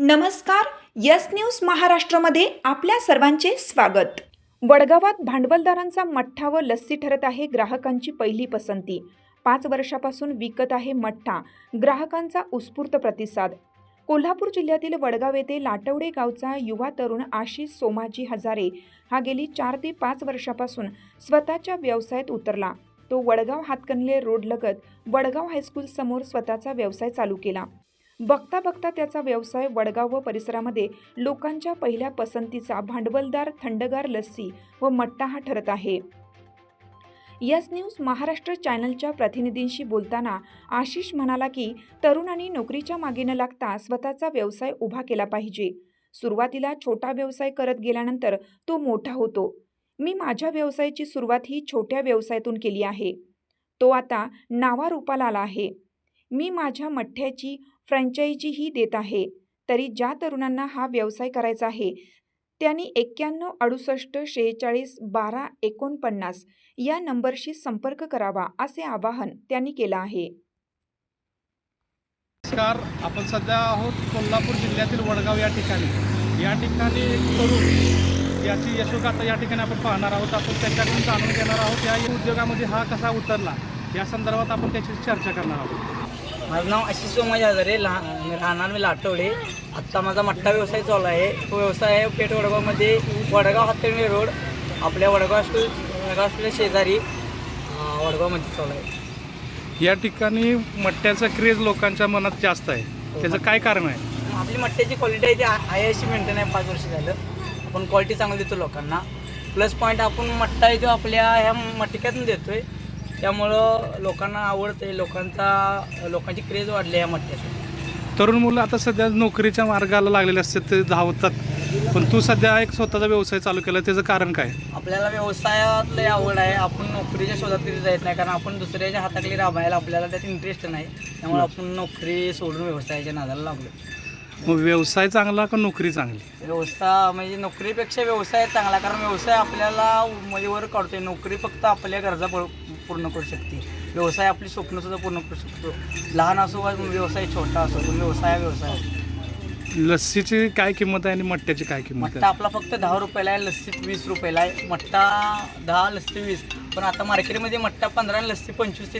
नमस्कार yes news महाराष्ट्रामध्ये आपल्या सर्वांचे स्वागत. वडगावात भांडवलदारांचा मठ्ठा व लस्सी ठरत आहे ग्राहकांची पहिली पसंती. पाच वर्षापासून विकत आहे मठ्ठा ग्राहकांचा उत्स्फूर्त प्रतिसाद. कोल्हापूर जिल्ह्यातील वडगाव येथे लाटवडे गावचा युवा तरुण आशिष सोमाजी हजारे हा गेली चार ते पाच वर्षापासून स्वतःच्या व्यवसायात उतरला. तो वडगाव हातकणले रोडलगत वडगाव हायस्कूल समोर स्वतःचा व्यवसाय चालू केला. बघता बघता त्याचा व्यवसाय वडगाव व परिसरामध्ये लोकांच्या पहिल्या पसंतीचा भांडवलदार थंडगार लस्सी व मट्टा हा ठरत आहे. यस न्यूज महाराष्ट्र चॅनलच्या प्रतिनिधींशी बोलताना आशिष म्हणाला की तरुणांनी नोकरीच्या मागे न लागता स्वतःचा व्यवसाय उभा केला पाहिजे. सुरुवातीला छोटा व्यवसाय करत गेल्यानंतर तो मोठा होतो. मी माझ्या व्यवसायाची सुरुवात ही छोट्या व्यवसायातून केली आहे. तो आता नावारूपाला आला आहे. मी माझ्या मठ्ठ्याची फ्रँचायझीही देत आहे. तरी ज्या तरुणांना हा व्यवसाय करायचा आहे त्यांनी एक्क्याण्णव अडुसष्ट शेहेचाळीस बारा एकोणपन्नास या नंबरशी संपर्क करावा असे आवाहन त्यांनी केलं आहे. नमस्कार आपण सध्या आहोत कोल्हापूर जिल्ह्यातील वडगाव या ठिकाणी. या ठिकाणी एक तरुण याची यशोगाथा या ठिकाणी आपण पाहणार आहोत आपण त्याच्याकडून जाणून घेणार आहोत या उद्योगामध्ये हा कसा उतरला या संदर्भात आपण त्याची चर्चा करणार आहोत. माझं नाव आशिष सोमाजी हजारे लहान राहणार मी लाटवडे. आत्ता माझा मठ्ठा व्यवसाय चालू आहे. तो व्यवसाय आहे पेठ वडगावमध्ये वडगाव हातकर्णी रोड. आपल्या वडगाव स्कूल वडगाव स्कूलच्या शेजारी वडगावमध्ये चालू आहे. या ठिकाणी मट्ट्याचा क्रेज लोकांच्या मनात जास्त आहे. त्याचं काय कारण आहे? आपली मठ्ठ्याची क्वालिटी आहे ती आहे अशी मेंटेन आहे पाच वर्ष झालं. आपण क्वालिटी चांगली देतो लोकांना. प्लस पॉईंट आपण मठ्ठा आहे तो आपल्या ह्या मटिक्यातून देतो आहे त्यामुळं लोकांना आवडते लोकांचा लोकांची क्रेज वाढली आहे या मठ्ठ्यासाठी तरुण मुलं आता सध्या नोकरीच्या मार्गाला लागलेले असतात ते धावतात. पण तू सध्या एक स्वतःचा व्यवसाय चालू केला त्याचं कारण काय? आपल्याला व्यवसायात लय आवड आहे. आपण नोकरीच्या शोधात कधी जात नाही कारण आपण दुसऱ्याच्या हाताखाली राबायला आपल्याला त्यात इंटरेस्ट नाही. त्यामुळे आपण नोकरी सोडून व्यवसायाच्या नादाला लागलो मग व्यवसाय चांगला का नोकरी चांगली? व्यवसाय म्हणजे नोकरीपेक्षा व्यवसाय चांगला कारण व्यवसाय आपल्याला म्हणजे वर काढतोय. नोकरी फक्त आपल्या गरजा पूर- पूर्ण करू शकते. व्यवसाय आपली स्वप्नसुद्धा पूर्ण करू शकतो. लहान असो वा व्यवसाय छोटा असो पण व्यवसाय हा व्यवसाय असतो. लस्सीची काय किंमत आहे आणि मट्ट्याची काय किंमत मट्टा आहे आपला फक्त दहा रुपयाला आहे लस्सी वीस रुपयाला आहे. मट्टा दहा लस्सी वीस. पण आता मार्केटमध्ये मट्टा पंधरा आणि लस्सी पंचवीस ते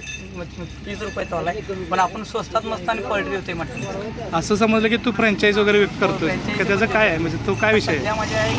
तीस रुपये चालू आहे. पण आपण स्वस्तात मस्त आणि क्वालिटी देतोय मट्टा असं समजलं की तू फ्रँचाईज वगैरे विक करतोय. franchise का त्याचं काय आहे? म्हणजे तो काय विषय आहे? सध्या माझ्या एक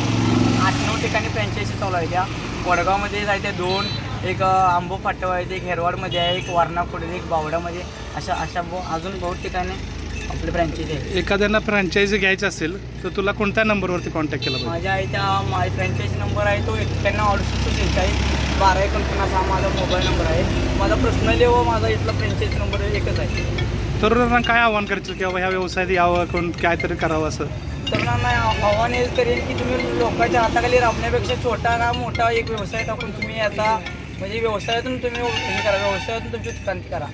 आठ नऊ ठिकाणी फ्रँचायसी चालू आहे त्या. वडगावमध्ये जायचे दोन एक अं, आंबो फाटव आहे एक हेरवाडमध्ये आहे एक वारणा एक बावड्यामध्ये. अशा अशा बहु- अजून बहुत ठिकाणी आपले फ्रँचायसी आहे. एखाद्याला फ्रँचायझी घ्यायची असेल तर तुला कोणत्या नंबरवरती कॉन्टॅक्ट केला पाहिजे? माझ्या आईच्या माझी फ्रँचायसी नंबर आहे तो एक्क्याण्णव अडुसष्ट शेहेचाळीस बारा एकोणपन्नास हा माझा मोबाईल नंबर आहे. माझा पर्सनली व माझा इथला फ्रँचायसी नंबर एकच आहे. तरुणांना काय आव्हान करशील की बाबा ह्या व्यवसायात यावं कोण काहीतरी करावं असं? तरुणांना आव्हान हेच करेन की तुम्ही लोकांच्या हाताखाली राबण्यापेक्षा छोटा का मोठा एक व्यवसाय टाकून तुम्ही याचा म्हणजे व्यवसायातून तुम्ही हे करा व्यवसायातून तुमची क्रांती करा.